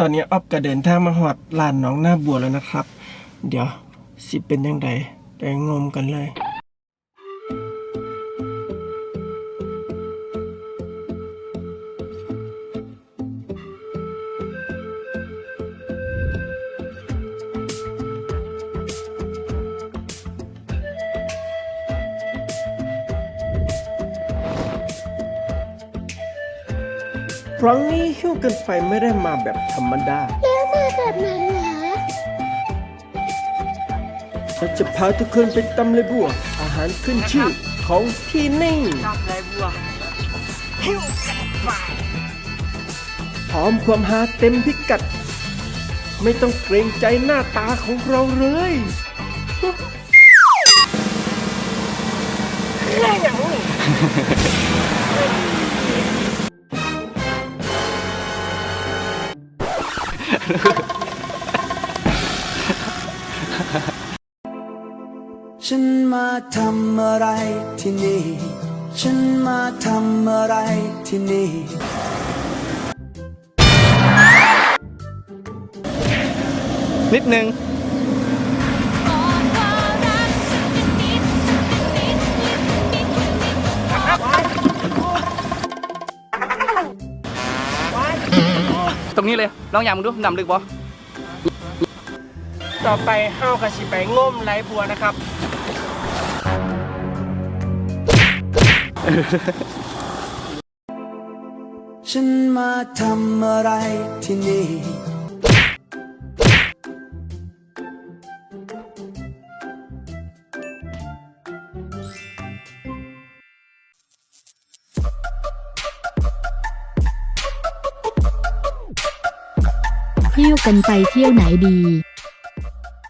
ตอนนี้ออฟก็เดินทางมาหอดลานน้องหน้าบัวแล้วนะครับ เดี๋ยวสิเป็นยังไงไปงมกันเลย ครั้งนี้หิ้วกันไฟไม่ได้มาแบบธรรมดา แล้วมาแบบไหนเหรอเราจะพาทุกคนไปตำเลยบัว อาหารขึ้นชื่อของที่นี่ตำไรบัวพร้อมความหาเต็มพิกัด ไม่ต้องเกรงใจหน้าตาของเราเลย ฉันมาทำอะไรที่นี่ ฉันมาทำอะไรที่นี่ นิดนึง ตรงนี้เลยลองยามมึงดูดำลึกบ่ต่อไปห้าวกะสิไปง่มไรบัวนะครับ ฉันมาทำอะไรที่นี่ เที่ยวกันไปเที่ยวไหนดี